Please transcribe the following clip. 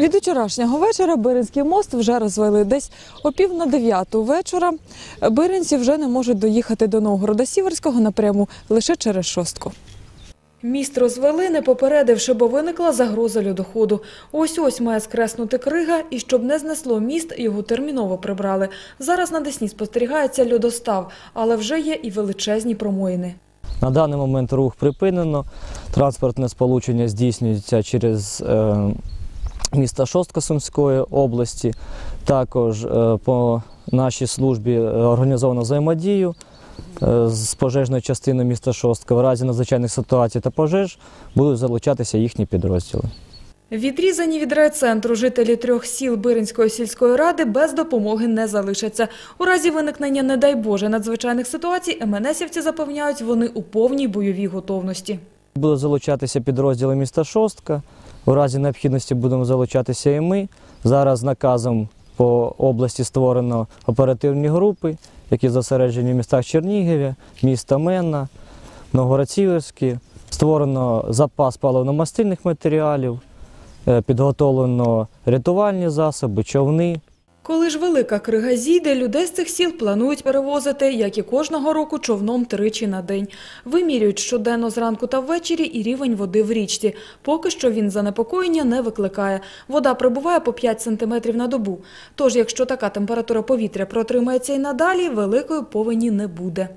Від вчорашнього вечора Биринський мост вже розвели. Десь о пів на дев'яту вечора биринці вже не можуть доїхати до Новгорода Сіверського напряму лише через шостку. Міст розвели, не попередивши, бо виникла загроза льодоходу. Ось ось має скреснути крига, і щоб не знесло міст, його терміново прибрали. Зараз на Десні спостерігається льодостав, але вже є і величезні промоїни. На даний момент рух припинено. Транспортне сполучення здійснюється через місто Шостка Сумської області. Також е, по нашій службі організовано взаємодію е, з пожежною частиною міста Шостка. В разі надзвичайних ситуацій та пожеж будуть залучатися їхні підрозділи. Відрізані від райцентру жителі трьох сіл Биринської сільської ради без допомоги не залишаться. У разі виникнення, не дай Боже, надзвичайних ситуацій МНСівці запевняють, вони у повній бойовій готовності. Будуть залучатися підрозділи міста Шостка. У разі необхідності будемо залучатися і ми. Зараз наказом по області створено оперативні групи, які зосереджені в містах Чернігіві, міста Менна, Новгород-Сіверський. Створено запас паливно-мастильних матеріалів, е, підготовлено рятувальні засоби, човни. Коли ж велика крига зійде, людей з цих сіл планують перевозити, як і кожного року, човном тричі на день. Вимірюють щоденно зранку та ввечері і рівень води в річці. Поки що він занепокоєння не викликає. Вода прибуває по 5 сантиметрів на добу. Тож, якщо така температура повітря протримається і надалі, великої повені не буде.